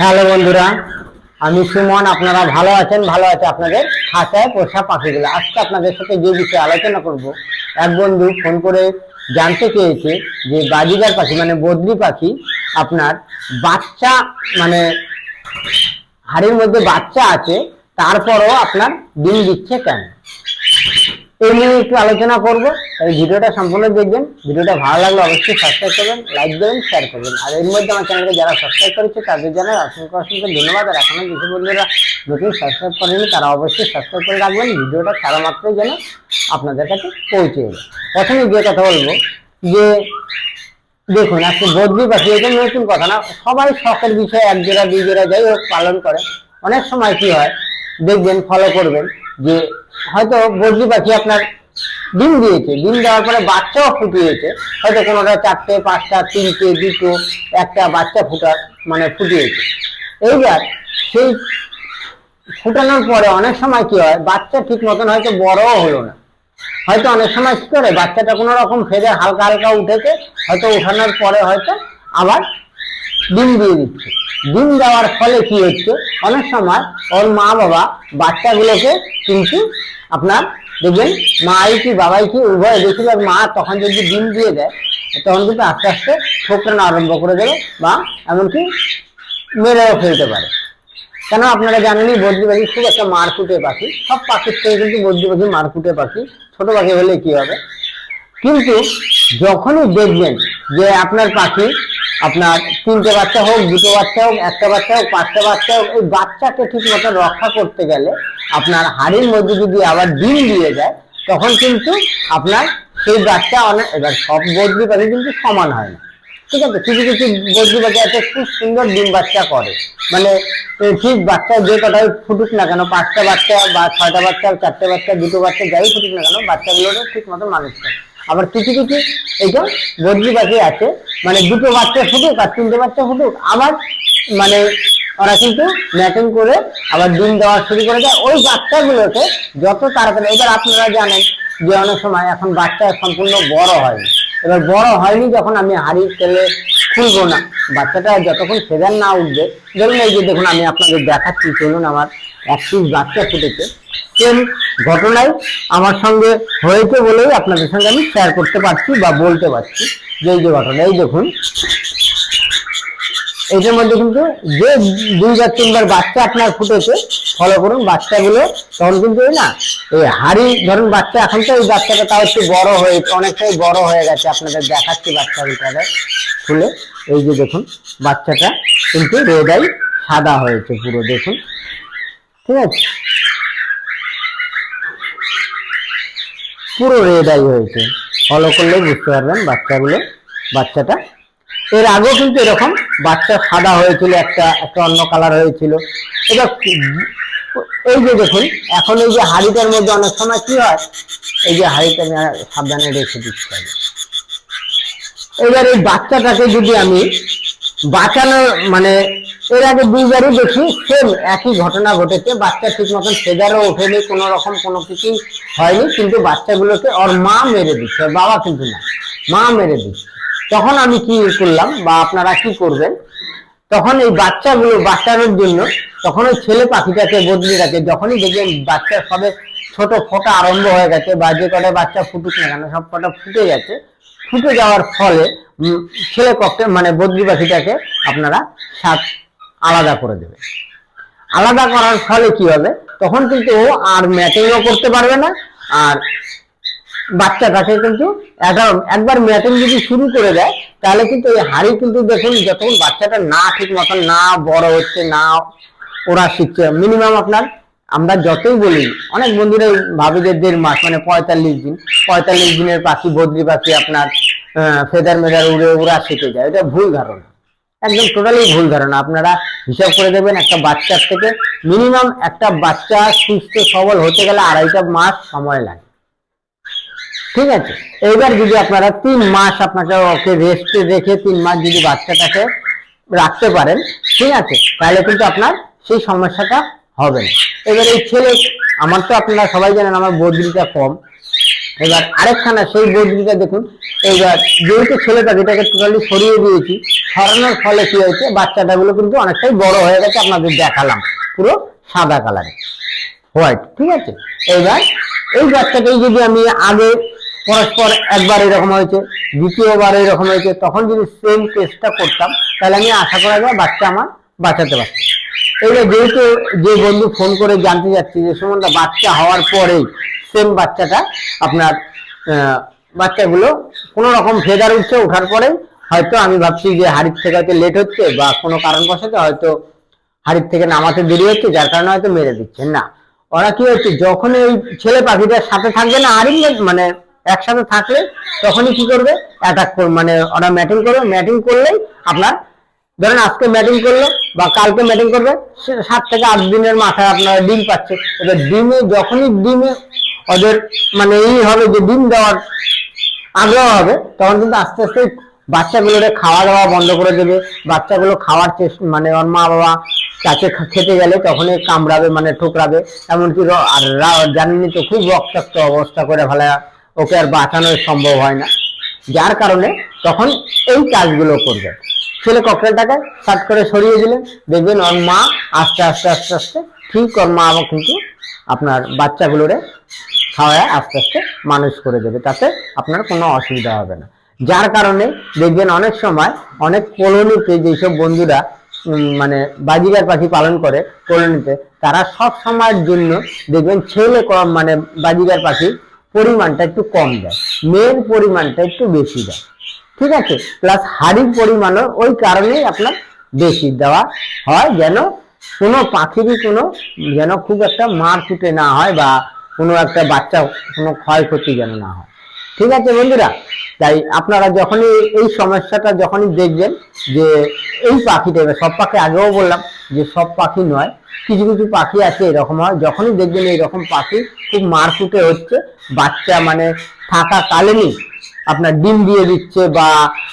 Hello বন্ধুরা, আমি সুমন, আপনারা ভালো আছেন? ভালো আছে আপনাদের? খাঁচায় পোষা পাখিগুলো। আজকে আপনাদের সাথে যে বিষয়ে আলোচনা করব, এক বন্ধু ফোন করে জানতে চেয়েছে যে বাজিগার পাখি মানে বদ্রি পাখি, আপনার বাচ্চা মানে হাড়ির মধ্যে বাচ্চা আছে, তারপরও আপনার ডিম দিচ্ছে কেন? এই নিয়ে একটু আলোচনা করব। এই ভিডিওটা সম্পূর্ণ দেখবেন। ভিডিওটা ভালো লাগলে অবশ্যই সাবস্ক্রাইব করবেন লাইক দেবেন শেয়ার করবেন। আর এর মধ্যে আমার চ্যানেলকে যারা সাবস্ক্রাইব করেছে, তাদের জন্য অসংখ্য অসংখ্য ধন্যবাদ। আর এখনও কিছু বন্ধুরা নতুন সাবস্ক্রাইব করেনি, তারা অবশ্যই সাবস্ক্রাইব করে রাখবেন। ভিডিওটা সারা মাত্রই যেন আপনাদের কাছে পৌঁছে যাবে প্রথমে যে কথা বলব যে, দেখুন, আজকে বদ্রি পাখি এটা নতুন কথা না। সবাই শখের বিষয়ে এক জোড়া দুই জোড়া যাই হোক পালন করে। অনেক সময় কি হয়, দেখবেন ফলো করবেন যে হয়তো বদ্রি পাখি আপনার ডিম দিয়েছে, ডিম দেওয়ার পরে বাচ্চাও ফুটিয়েছে। হয়তো কোনোটা চারটে, পাঁচটা, তিনটে, দুটো, একটা বাচ্চা ফুটা মানে ফুটিয়েছে। এইবার সেই ফুটানোর পরে অনেক সময় কি হয়, বাচ্চা ঠিক মতন হয়তো বড়ও হলো না। হয়তো অনেক সময় কি করে, বাচ্চাটা কোনো রকম ফেদে হালকা হালকা উঠেছে, হয়তো উঠানোর পরে হয়তো আবার ডিম দিয়ে দিচ্ছে। ডিম দেওয়ার ফলে কি হচ্ছে? অনেক সময় ওর মা বাবা বাচ্চাগুলোকে কিন্তু আপনার দেখবেন মাই কি বাবাই কি, উভয় বেশিরভাগ মা তখন যদি ডিম দিয়ে দেয়, তখন কিন্তু আস্তে আস্তে ঠোকরানো আরম্ভ করে দেবে বা এমনকি মেরেও ফেলতে পারে। কেন আপনারা জানেনই, বদ্রি পাখি খুব একটা মারকুটে পাখি। সব পাখির থেকে কিন্তু বদ্রি পাখি মারকুটে পাখি। ছোট পাখি হলে কি হবে? কিন্তু যখনই দেখবেন যে আপনার পাখি আপনার তিনটে বাচ্চা হোক, দুটো বাচ্চা হোক, একটা বাচ্চা হোক, পাঁচটা বাচ্চা হোক, এই বাচ্চাকে ঠিক মতো রক্ষা করতে গেলে আপনার হাড়ির মধ্যে যদি আবার ডিম দিয়ে যায়, তখন কিন্তু আপনার সেই বাচ্চা অনেক, এবার সব বদ্রি পাখি কিন্তু সমান হয় না। ঠিক আছে? কিছু কিছু বদ্রি পাখি আছে খুব সুন্দর ডিম বাচ্চা করে। মানে ঠিক বাচ্চা যে কটাই ফুটুক না কেন, পাঁচটা বাচ্চা বা ছয়টা বাচ্চা, চারটে বাচ্চা, দুটো বাচ্চা, যাই ফুটুক না কেন, বাচ্চাগুলোরও ঠিক মতো মানুষ করে আবার কিছু কিছু এইটা বদলি পাখি আছে মানে দুটো বাচ্চা ফুটুক আর তিনটে বাচ্চা ফুটুক, আবার মানে ওরা কিন্তু ম্যাটিং করে আবার ডিম দেওয়া শুরু করে দেয়। ওই বাচ্চাগুলোকে যত তাড়াতাড়ি, এবার আপনারা জানেন যে অনেক সময় এখন বাচ্চা সম্পূর্ণ বড় হয়নি। এবার বড় হয়নি যখন আমি হারিয়ে তেলে খুলবো না। বাচ্চাটা যতক্ষণ ফেদার না উঠবে, ধরুন এই যে দেখুন, আমি আপনাদের দেখাচ্ছি, চলুন আমার এক পিস বাচ্চা ফুটেছে। সেম ঘটনায় আমার সঙ্গে হয়েছে বলেই আপনাদের সঙ্গে আমি শেয়ার করতে পারছি বা বলতে পারছি। যে এই যে ঘটনা, এই দেখুন। এটার মধ্যে কিন্তু যে দুইবার তিনবার বাচ্চা আপনার ফুটেছে, ফলো করুন, বাচ্চাগুলো তখন কিন্তু না, এই হাড়ি, ধরুন বাচ্চা এখন তো এই বাচ্চাটা তাও একটু বড় হয়ে অনেকটাই বড় হয়ে গেছে, আপনাদের দেখাচ্ছি বাচ্চাটাকে খুলে এই যে দেখুন, বাচ্চাটা কিন্তু রেডাই সাদা হয়েছে পুরো, দেখুন। ঠিক আছে? পুরো রেডাই হয়েছে। ফলো করলে বুঝতে পারবেন বাচ্চাগুলো, বাচ্চাটা এর আগেও কিন্তু এরকম বাচ্চা সাদা হয়েছিল, একটা একটা অন্য কালার হয়েছিল। এটা এই যে দেখুন, এখন এই যে হাড়িটার মধ্যে অনেক সময় কি হয়? এই যে হাড়িটা সাবধানে রেখে দিচ্ছি। এবার এই বাচ্চাটাকে যদি আমি বাঁচানো মানে এর আগে দুইবারই দেখি সেম একই ঘটনা ঘটেছে। বাচ্চা ঠিক মতন সেজারও ওঠেনি, কোনো রকম কোনো কিছুই হয়নি, কিন্তু বাচ্চাগুলোকে ওর মা মেরে দিচ্ছে, বাবা কিন্তু না, মা মেরে দিচ্ছে। তখন আমি কি করলাম বা আপনারা কি করবেন? তখন এই বাচ্চাগুলো বাচ্চানোর জন্য তখন ওই ছেলে পাখিটাকে বদলে রাখে যখনই দেখবেন বাচ্চা সবে ছোট ফোটা আরম্ভ হয়ে গেছে বা যে কটা বাচ্চা ফুটুক না কেন, সব কটা ফুটে গেছে। ফুটে যাওয়ার ফলে ছেলে কক্ষে মানে বদ্রি পাখিটাকে আপনারা সাত আলাদা করে দেবে। আলাদা করার ফলে কি হবে? তখন কিন্তু ও আর ম্যাটিংও করতে পারবে না, আর বাচ্চাটাকে কিন্তু একবার- একবার ম্যাটিং যদি শুরু করে দেয়, তাহলে কিন্তু এই হাড়ি কিন্তু দেখুন যতক্ষণ বাচ্চাটা না ঠিক মতন, না বড় হচ্ছে, না ওরা শিখছে মিনিমাম আপনার আমরা যতই বলি, অনেক বন্ধুরা ভাবে যে দেড় মাস মানে পঁয়তাল্লিশ দিন, পঁয়তাল্লিশ দিনের পাখি, বদ্রি পাখি আপনার ফেদার মেদার উড়ে ওরা শিখে যায়। এটা ভুল ধারণা। একদম টোটালি ভুল ধারণা। আপনারা হিসাব করে দেবেন একটা বাচ্চার থেকে মিনিমাম একটা বাচ্চা সুস্থ, সবল হতে গেলে আড়াইটা মাস সময় লাগে। ঠিক আছে? এইবার যদি আপনারা তিন মাস আপনাকে ওকে রেস্টে রেখে তিন মাস যদি বাচ্চাটাকে রাখতে পারেন, ঠিক আছে? তাহলে কিন্তু আপনার সেই সমস্যাটা হবে না। এবার এই ছেলে, আমার তো আপনারা সবাই জানেন আমার বদলিটা কম। এবার আরেকখানা, সেই বদলিটা দেখুন। এবার যেহেতু ছেলে পাখিটাকে টোটালি সরিয়ে দিয়েছি, সরানোর ফলে কি হয়েছে? বাচ্চাটাগুলো কিন্তু অনেকটাই বড় হয়ে গেছে, আপনাদের দেখালাম। পুরো সাদা কালারে হোয়াইট ঠিক আছে? এবার এই বাচ্চাটাই যদি আমি আগে পরস্পর একবার এরকম হয়েছে, দ্বিতীয়বার এরকম হয়েছে, তখন যদি সেম টেস্টটা করতাম, তাহলে আমি আশা করা যায় বাচ্চা আমার বাঁচাতে পারতাম এইবার যেহেতু যে বন্ধু ফোন করে জানতে যাচ্ছি যে সুমনদা, বাচ্চা হওয়ার পরেই সেম বাচ্চাটা আপনার বাচ্চাগুলো কোনো রকম ফেদার উঠছে, ওঠার পরে হয়তো আমি ভাবছি যে হাড়ির থেকে হয়তো লেট হচ্ছে বা কোনো কারণবশত হয়তো হাড়ির থেকে নামাতে দেরি হচ্ছে, যার কারণে হয়তো মেরে দিচ্ছে। না, ওরা কি হচ্ছে, যখন এই ছেলে পাখিটার সাথে থাকবে না হাড়ির মানে একসাথে থাকলে তখনই কি করবে? অ্যাটাক করবে মানে ওরা ম্যাটিং করবে। ম্যাটিং করলেই আপনার, ধরেন আজকে ম্যাটিং করল বা কালকে ম্যাটিং করবে সাত থেকে আট দিনের মাথায় আপনারা ডিম পাচ্ছে। এবার ডিমে যখনই ডিমে ওদের মানে এই হবে যে ডিম দেওয়ার আগ্রহ হবে, তখন কিন্তু আস্তে আস্তে বাচ্চাগুলোরে খাওয়া দাওয়া বন্ধ করে দেবে। বাচ্চাগুলো খাওয়ার চেষ্টা মানে ওর মা বাবা কাছে খেতে গেলে তখনই কামড়াবে মানে ঠোকরাবে। এমনকি আর জানেনই তো খুব রক্তাক্ত অবস্থা করে ফেলে ওকে আর বাঁচানো সম্ভব হয় না। যার কারণে তখন এই কাজগুলো করবে। ছেলে ককটেলটাকে শার্ট করে সরিয়ে দিলেন। দেখবেন ওর মা আস্তে আস্তে আস্তে আস্তে ঠিক ওর মা কিন্তু আপনার বাচ্চাগুলোরে খাওয়ায় আস্তে আস্তে মানুষ করে দেবে। তাতে আপনার কোনো অসুবিধা হবে না। যার কারণে দেখবেন অনেক সময় অনেক কলোনিতে যেসব বন্ধুরা মানে বাজিগার পাখি পালন করে কলোনিতে, তারা সব সময়ের জন্য দেখবেন ছেলে মানে বাজিগার পাখির পরিমাণটা একটু কম দেয়। মেন পরিমাণটা একটু বেশি দেয়। ঠিক আছে? প্লাস হাড়ির পরিমাণও ওই কারণেই আপনার বেশি দেওয়া হয় যেন কোনো পাখিরই কোনো যেন খুব একটা মার ছুটে না হয় বা কোনো একটা বাচ্চা কোনো ক্ষয়ক্ষতি যেন না হয়। ঠিক আছে বন্ধুরা, তাই আপনারা যখনই এই সমস্যাটা যখনই দেখবেন যে এই পাখিটা সব পাখি আগেও বললাম যে সব পাখি নয়, কিছু কিছু পাখি আছে এরকম হয়, যখনই দেখবেন এইরকম পাখি খুব মারকুটে হচ্ছে, বাচ্চা মানে থাকা কালীনই আপনার ডিম দিয়ে দিচ্ছে বা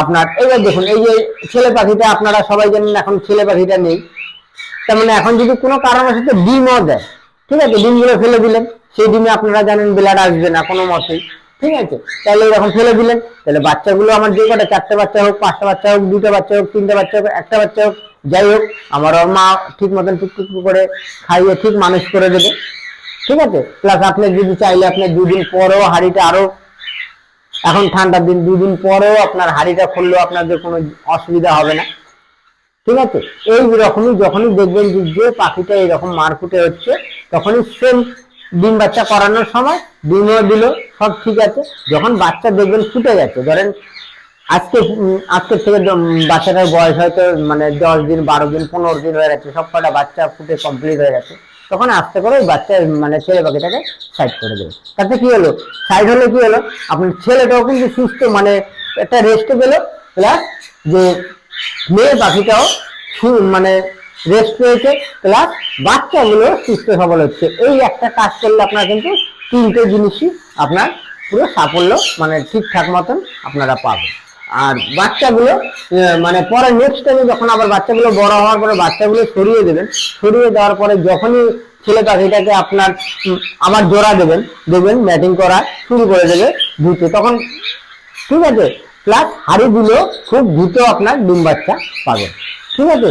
আপনার, এবার দেখুন, এই যে ছেলে পাখিটা আপনারা সবাই জানেন এখন ছেলে পাখিটা নেই, তার মানে এখন যদি কোনো কারণবশত ডিমও দেয়, ঠিক আছে, ডিমগুলো ফেলে দিলেন, সেই ডিমে আপনারা জানেন ব্লাড আসবে না কোনো মতেই ঠিক আছে? তাহলে এরকম ফেলে দিলেন তাহলে বাচ্চাগুলো আমার যে কটা চারটে বাচ্চা হোক, পাঁচটা বাচ্চা হোক দুটো বাচ্চা হোক, তিনটে বাচ্চা হোক, একটা বাচ্চা হোক, যাই হোক, আমার ওর মা ঠিক মতন টুকটুক করে খাইয়ে ঠিক মানুষ করে দেবে। ঠিক আছে? প্লাস আপনি যদি চাইলে আপনি দুদিন পরেও হাড়িটা আরও, এখন ঠান্ডার দিন, দুদিন পরেও আপনার হাড়িটা খুললেও আপনাদের কোনো অসুবিধা হবে না। ঠিক আছে? এই রকমই যখনই দেখবেন যে পাখিটা এরকম মারকুটে হচ্ছে, তখনই সেম ডিম বাচ্চা করানোর সময় ডিমও দিল, সব ঠিক আছে। যখন বাচ্চা দেখবেন ফুটে গেছে, ধরেন আজকে আজকের থেকে বাচ্চাটার বয়স হয়তো মানে দশ দিন, বারো দিন, পনেরো দিন হয়ে গেছে, সব কটা বাচ্চা ফুটে কমপ্লিট হয়ে গেছে। তখন আস্তে করে ওই বাচ্চা মানে ছেলে পাখিটাকে সাইড করে দেবে। তাতে কি হলো? সাইড হলে কি হলো? আপনার ছেলেটাও কিন্তু সুস্থ মানে একটা রেস্ট পেল প্লাস যে মেয়ে পাখিটাও মানে রেস্ট পেয়েছে প্লাস বাচ্চাগুলো সুস্থ সবল হচ্ছে। এই একটা কাজ করলে আপনার কিন্তু তিনটে জিনিসই আপনার পুরো সাফল্য মানে ঠিকঠাক মতন আপনারা পাবেন। আর বাচ্চাগুলো মানে পরে নেক্সট টাইমে যখন আবার বাচ্চাগুলো বড় হওয়ার পরে বাচ্চাগুলো সরিয়ে দেবেন, সরিয়ে দেওয়ার পরে যখনই ছেলে পাখিটাকে আপনার আবার জোড়া দেবেন দেবেন ম্যাটিং করা শুরু করে দেবে দ্রুত তখন ঠিক আছে প্লাস হাড়িগুলো খুব দ্রুত আপনার ডিম বাচ্চা পাবেন। ঠিক আছে?